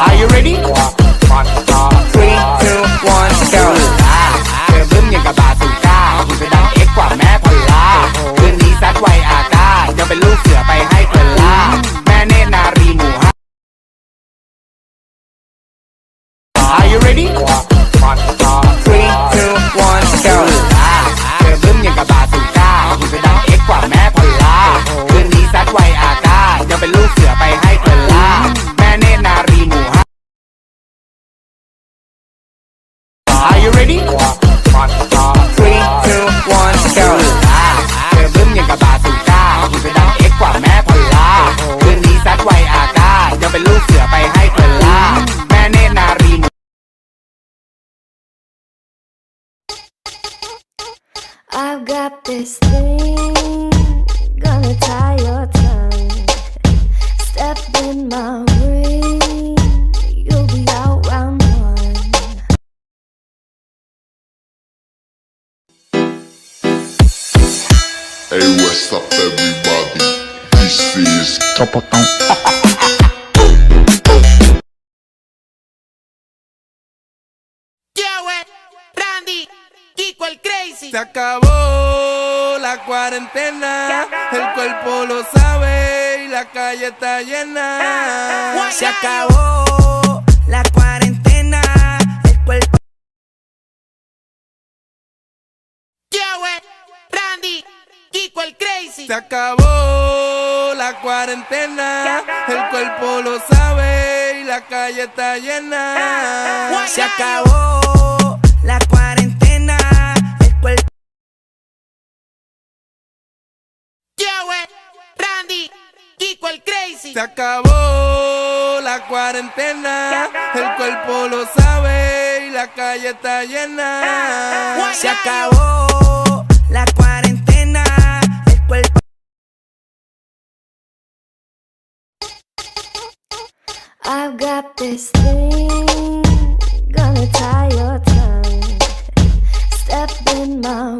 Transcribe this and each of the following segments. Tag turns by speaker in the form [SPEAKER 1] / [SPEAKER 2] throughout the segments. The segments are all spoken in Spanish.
[SPEAKER 1] Are you ready ready three two one go เธอบึ้มยังกับบาสุก้าคุณจะดังเอ็กกว่าแม่พลลาคืนนี้ซัดไวอากายังเป็นลูกเสือไปให้เธอล่าแม่เนตรนารีหมู่
[SPEAKER 2] I've got this thing
[SPEAKER 3] Hey, what's up, everybody? This is
[SPEAKER 4] Joey, Randy, Kiko el Crazy.
[SPEAKER 5] Se acabó la cuarentena, el cuerpo lo sabe y la calle está llena.
[SPEAKER 4] Se
[SPEAKER 6] acabó la cuarentena,
[SPEAKER 4] Kiko el Crazy.
[SPEAKER 5] Se acabó la cuarentena, el cuerpo lo sabe y la calle está llena.
[SPEAKER 6] se acabó la cuarentena, el cuerpo
[SPEAKER 4] Joey, Randy, Kiko el Crazy.
[SPEAKER 5] Se acabó la cuarentena, el cuerpo lo sabe y la calle está llena.
[SPEAKER 6] se acabó la cuarentena,
[SPEAKER 2] I've got this thing gonna tie your tongue. Step in my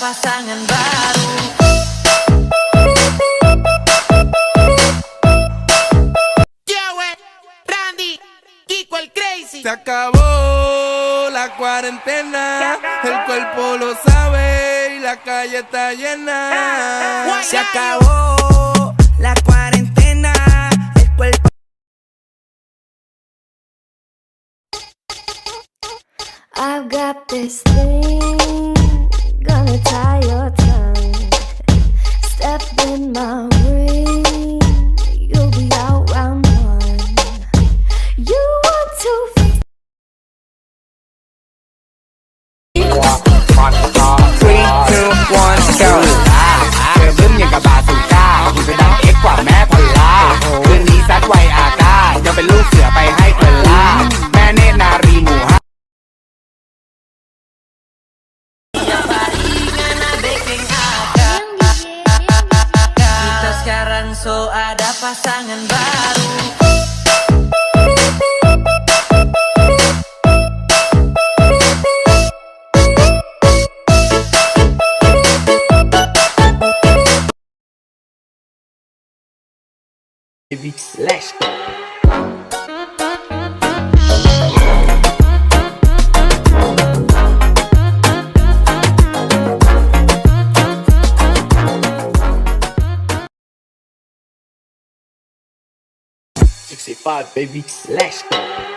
[SPEAKER 6] Pasangan baru.
[SPEAKER 4] Joey, Randy, Kiko el Crazy.
[SPEAKER 5] Se acabó la cuarentena, el cuerpo lo sabe y la calle está llena.
[SPEAKER 6] Se acabó la cuarentena, el cuerpo
[SPEAKER 2] I've got this thing tie your tongue. Step in my
[SPEAKER 6] pasangan baru.
[SPEAKER 1] Let's
[SPEAKER 7] 365, baby. Let's go.